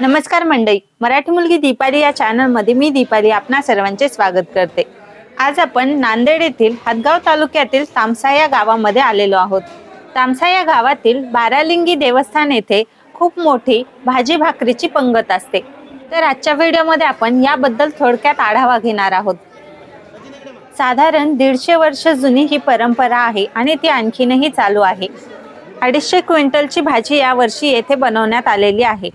नमस्कार मंडळी. मराठी मुलगी दीपाली या चॅनलमध्ये मी दीपाली आपणा सर्वांचे स्वागत करते. आज आपण नांदेड येथील हदगाव तालुक्यातील तामसा या गावामध्ये आलेलो आहोत. तामसा या गावातील बारालिंगी देवस्थान येथे खूप मोठी भाजी भाकरीची पंगत असते. तर आजच्या व्हिडिओमध्ये आपण याबद्दल थोडक्यात आढावा घेणार आहोत. साधारण दीडशे वर्ष जुनी ही परंपरा आहे आणि ती आणखीनही चालू आहे. अडीचशे क्विंटलची भाजी यावर्षी येथे बनवण्यात आलेली आहे.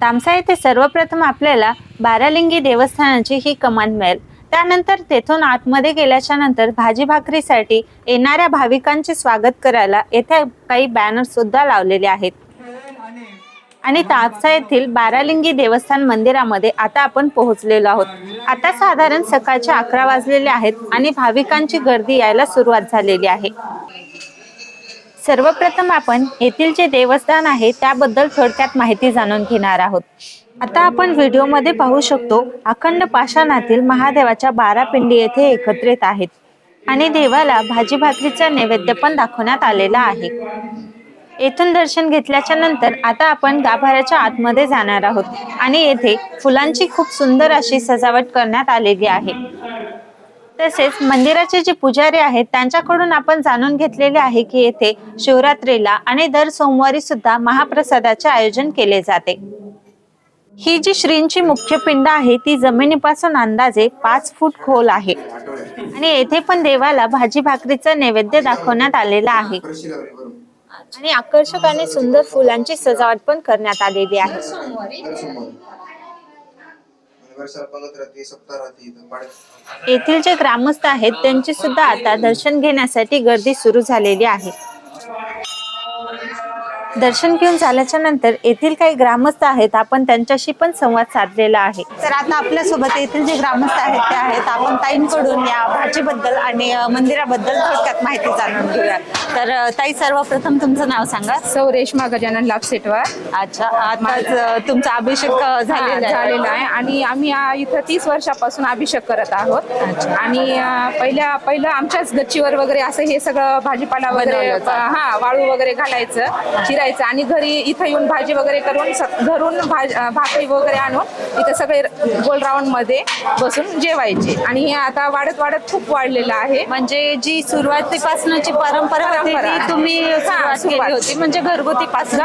तामसा येथे सर्वप्रथम आपल्याला बारालिंगी देवस्थानाची ही कमान मिळेल. त्यानंतर तेथून आतमध्ये गेल्याच्यानंतर भाजी भाकरीसाठी येणाऱ्या भाविकांचे स्वागत करायला येथे काही बॅनर सुद्धा लावलेले आहेत. आणि तापसा येथील बारालिंगी देवस्थान मंदिरामध्ये आता आपण पोहोचलेलो आहोत. आता साधारण सकाळचे अकरा वाजलेले आहेत आणि भाविकांची गर्दी यायला सुरुवात झालेली आहे. सर्वप्रथम आपण येथील जे देवस्थान आहे त्याबद्दल थोडक्यात माहिती जाणून घेणार आहोत. आता आपण व्हिडिओमध्ये पाहू शकतो अखंड पाषाणातील महादेवाच्या बारा पिंडी येथे एकत्रित आहेत आणि देवाला भाजी भाकरीचा नैवेद्य पण दाखवण्यात आलेला आहे. येथून दर्शन घेतल्याच्या नंतर आता आपण गाभाऱ्याच्या आतमध्ये जाणार आहोत आणि येथे फुलांची खूप सुंदर अशी सजावट करण्यात आलेली आहे. तसेच मंदिराचे जे पुजारी आहेत त्यांच्याकडून आपण जाणून घेतलेले आहे की येथे शिवरात्रीला आणि दर सोमवारी सुद्धा महाप्रसादाचे आयोजन केले जाते. ही जी श्रींची मुख्य पिंड आहे ती जमिनीपासून अंदाजे पाच फूट खोल आहे. आणि येथे पण देवाला भाजी भाकरीचा नैवेद्य दाखवण्यात आलेला आहे. आणि आकर्षक आणि सुंदर फुलांची सजावट पण करण्यात आलेली आहे वर्षाला पंगत राहते सप्ताह राहते इथं पाड्यात येथील जे ग्रामस्थ आहेत त्यांची सुद्धा आता दर्शन घेण्यासाठी गर्दी सुरू झालेली आहे. दर्शन घेऊन झाल्याच्यानंतर येथील काही ग्रामस्थ आहेत आपण त्यांच्याशी पण संवाद साधलेला आहे. तर आता आपल्यासोबत येथील जे ग्रामस्थ आहेत ते आहेत. आपण ताईंकडून या भाजीबद्दल आणि मंदिराबद्दल थोडक्यात माहिती जाणून घेऊया तर ताई सर्वप्रथम तुमचं नाव सांगा. सौ रेश्मा गजानन लापसेटवार. अच्छा आताच अ, तुमचा अभिषेक झालेला आहे. झालेला आहे. आणि आम्ही इथं तीस वर्षापासून अभिषेक करत आहोत. आणि पहिल्या पहिलं आमच्याच गच्चीवर वगैरे असं हे सगळं भाजीपाला वगैरे. हा वाळू वगैरे घालायचं. चिरायचं आणि घरी इथं येऊन भाजी वगैरे करून घरून भाज भाकरी वगैरे आणून इथं सगळे गोल राऊंडमध्ये बसून जेवायचे आणि हे आता वाढत वाढत खूप वाढलेलं आहे म्हणजे जी सुरुवातीपासूनची परंपरा होती. तुम्ही. होती म्हणजे घरगुती पासून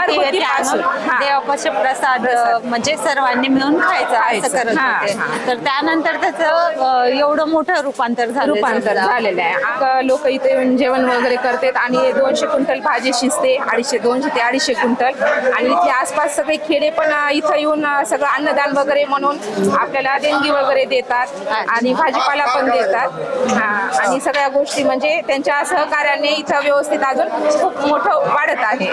प्रसाद. म्हणजे सर्वांनी मिळून खायचं. करत होते. तर त्यानंतर त्याचं एवढं मोठं रूपांतर झालं रूपांतर झालेलं आहे लोक इथे येऊन जेवण वगैरे करतात आणि दोनशे क्विंटल भाजी शिजते अडीचशे दोनशे ते अडीचशे क्विंटल. आणि इथे आसपास सगळे खेडे पण इथं येऊन सगळं अन्नदान वगैरे म्हणून आपल्याला देणगी वगैरे देतात आणि भाजीपाला पण देतात. हा आणि सगळ्या गोष्टी म्हणजे त्यांच्या सहकार्याने इथं व्यवस्थित अजून खूप मोठं वाढत आहे.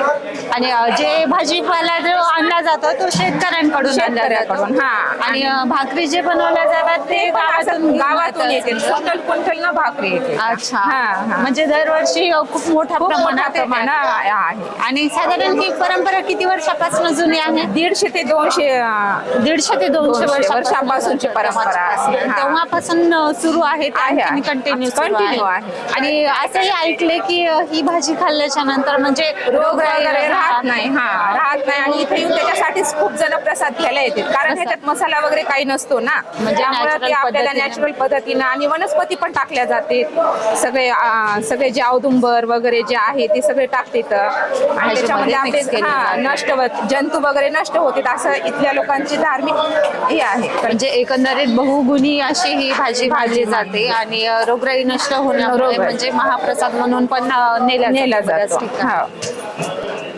आणि जे भाजीपाला जो आणला जातो तो शेतकऱ्यांकडून आणला जातो. हा. आणि भाकरी जे बनवल्या जातात ते ते गावातून गावातून येते. क्विंटल क्विंटल न भाकरी येते. अच्छा. म्हणजे दरवर्षी खूप मोठ्या. प्रमाणात आहे. आणि साधारण ही परंपरा किती वर्षापासून जुनी आहे दीडशे ते दोनशे अं, दीडशे ते दोनशे दोनशे वर्षापासूनची परंपरा आहे. हा. तेव्हापासून अ, सुरू आहे आहे, आहे. कंटिन्यू Continue आहे. आणि असंही ऐकले की अ, ही भाजी खाल्ल्याच्या नंतर म्हणजे रोग वगैरे राहत नाही हा राहत नाही आणि इथे येऊन त्याच्यासाठीच खूप जण प्रसाद घ्यायला येतात कारण ह्याच्यात मसाला वगैरे काही नसतो ना म्हणजे त्यामुळे natural ते आपल्याला पद्धतीने. नॅचरल पद्धतीनं आणि वनस्पती पण टाकल्या जाते सगळे आ, सगळे जे औदुंबर वगैरे जे आहे ते सगळे टाकतात आणि त्याच्यामध्ये आपले हा. नष्ट होत जंतू वगैरे नष्ट होते असं इथल्या लोकांची धार्मिक हे आहे. म्हणजे एकंदरीत बहुगुणी अशी ही भाजी भाजली जाते आणि अ, रोगराई नष्ट होण्यामुळे रोगराई. म्हणजे महाप्रसाद म्हणून पण अ, नेला नेला बऱ्याच जातो. ठिकाणी. हा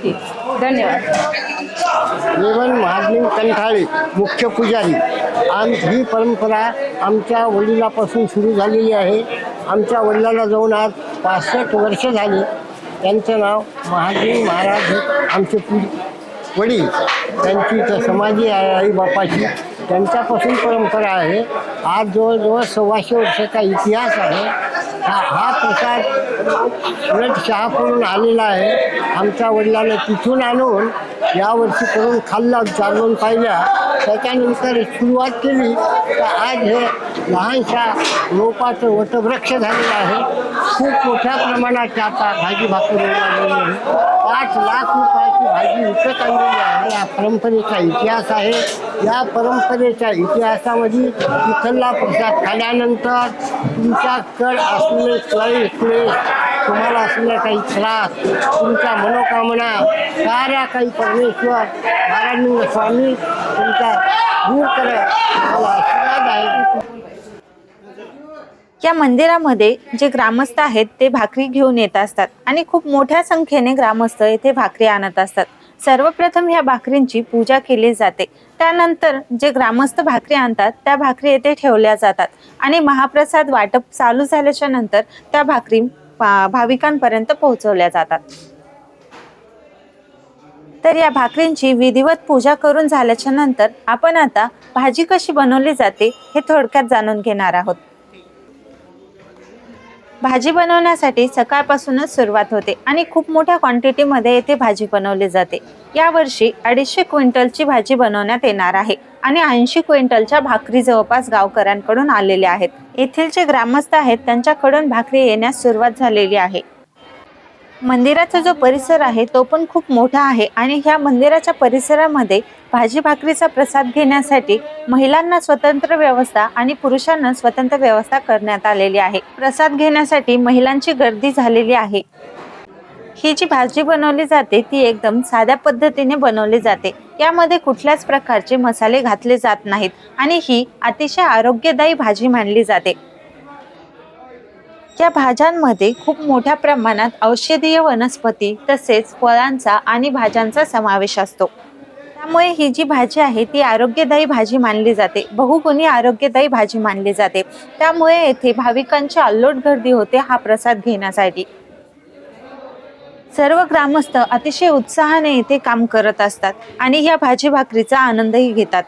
ठीक. धन्यवाद. महाजनी कंठाळे मुख्य पुजारी. आणि ही परंपरा आमच्या वडिलापासून सुरू झालेली आहे. आमच्या वडिलाला जाऊन आज पासष्ट वर्ष झाली. त्यांचं नाव महाजनी महाराज हे आमचे पु वडील. त्यांची तर समाधी आहे आई बापाची त्यांच्यापासून परंपरा आहे. आज जवळजवळ सव्वाशे वर्षाचा इतिहास आहे. हा हा प्रसाद उलट शहाकडून आलेला आहे. आमच्या वडिलांना तिथून आणून यावर्षी करून खाल्ला चालवून पाहिल्या त्याच्यानंतर सुरुवात केली. तर आज हे लहानशा रोपाचं वटवृक्ष झालेलं आहे. खूप मोठ्या प्रमाणात आता भाजी भाकरी आठ पाच लाख रुपयाची भाजी विकत आणलेली आहे. या परंपरेचा इतिहास आहे. या परंपरेच्या इतिहासामध्ये विठ्ठलला प्रसाद खाल्यानंतर तुमच्याकडे असलेले सोयी तुम्हाला असलेला काही त्रास तुमच्या मनोकामना साऱ्या काही परमेश्वर नारायण स्वामी तुमच्या दूर करत मला आशीर्वाद आहे. या मंदिरामध्ये जे ग्रामस्थ आहेत ते भाकरी घेऊन येत असतात आणि खूप मोठ्या संख्येने ग्रामस्थ येथे भाकरी आणत असतात. सर्वप्रथम ह्या भाकरींची पूजा केली जाते. त्यानंतर जे ग्रामस्थ भाकरी आणतात त्या भाकरी येथे ठेवल्या जातात आणि महाप्रसाद वाटप चालू झाल्याच्यानंतर त्या भाकरी भा- भाविकांपर्यंत पोहोचवल्या जातात. तर या भाकरींची विधिवत पूजा करून झाल्याच्यानंतर आपण आता भाजी कशी बनवली जाते हे थोडक्यात जाणून घेणार आहोत. भाजी बनवण्यासाठी सकाळपासूनच सुरुवात होते आणि खूप मोठ्या क्वांटिटीमध्ये येथे भाजी बनवली जाते. यावर्षी अडीचशे क्विंटलची भाजी बनवण्यात येणार आहे आणि ऐंशी क्विंटलच्या भाकरी जवळपास गावकऱ्यांकडून आलेल्या आहेत. येथील जे ग्रामस्थ आहेत त्यांच्याकडून भाकरी येण्यास सुरुवात झालेली आहे. मंदिराचा जो परिसर आहे तो पण खूप मोठा आहे आणि ह्या मंदिराच्या परिसरामध्ये भाजी भाकरीचा प्रसाद घेण्यासाठी महिलांना स्वतंत्र व्यवस्था आणि पुरुषांना स्वतंत्र व्यवस्था करण्यात आलेली आहे. प्रसाद घेण्यासाठी महिलांची गर्दी झालेली आहे. ही जी भाजी बनवली जाते ती एकदम साध्या पद्धतीने बनवली जाते. यामध्ये कुठल्याच प्रकारचे मसाले घातले जात नाहीत आणि ही अतिशय आरोग्यदायी भाजी मानली जाते. या भाज्यांमध्ये खूप मोठ्या प्रमाणात औषधीय वनस्पती तसेच फळांचा आणि भाज्यांचा समावेश असतो. त्यामुळे ही जी भाजी आहे ती आरोग्यदायी भाजी मानली जाते. बहुगुणी आरोग्यदायी भाजी मानली जाते. त्यामुळे येथे भाविकांची अल्लोट गर्दी होते हा प्रसाद घेण्यासाठी. सर्व ग्रामस्थ अतिशय उत्साहाने येथे काम करत असतात आणि या भाजी भाकरीचा आनंदही घेतात.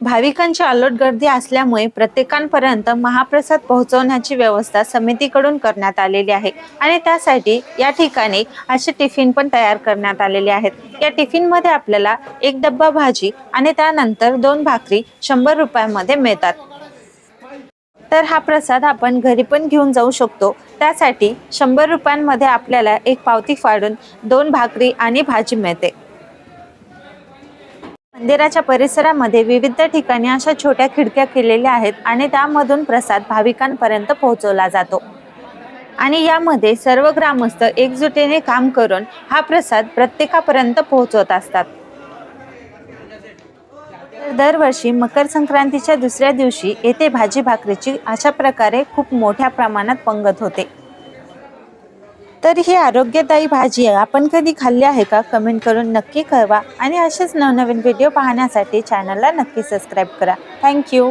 भाविकांची अलोट गर्दी असल्यामुळे प्रत्येकांपर्यंत महाप्रसाद पोहोचवण्याची व्यवस्था समितीकडून करण्यात आलेली आहे. आणि त्यासाठी या ठिकाणी असे टिफिन पण तयार करण्यात आलेले आहेत. या टिफिनमध्ये आपल्याला एक डब्बा भाजी आणि त्यानंतर दोन भाकरी शंभर रुपयामध्ये मिळतात. तर हा प्रसाद आपण घरी पण घेऊन जाऊ शकतो. त्यासाठी शंभर रुपयांमध्ये आपल्याला एक पावती फाडून दोन भाकरी आणि भाजी मिळते. मंदिराच्या परिसरामध्ये विविध ठिकाणी अशा छोट्या खिडक्या केलेल्या आहेत आणि त्यामधून प्रसाद भाविकांपर्यंत पोहोचवला जातो. आणि यामध्ये सर्व ग्रामस्थ एकजुटीने काम करून हा प्रसाद प्रत्येकापर्यंत पोहोचवत असतात. दरवर्षी मकर संक्रांतीच्या दुसऱ्या दिवशी येथे भाजी भाकरीची अशा प्रकारे खूप मोठ्या प्रमाणात पंगत होते. तर ही आरोग्यदायी भाजी आहे आपण कधी खाल्ली आहे का? कमेंट करून नक्की कळवा. आणि असेच नवनवीन व्हिडिओ पाहण्यासाठी चॅनलला नक्की सबस्क्राईब करा. थँक्यू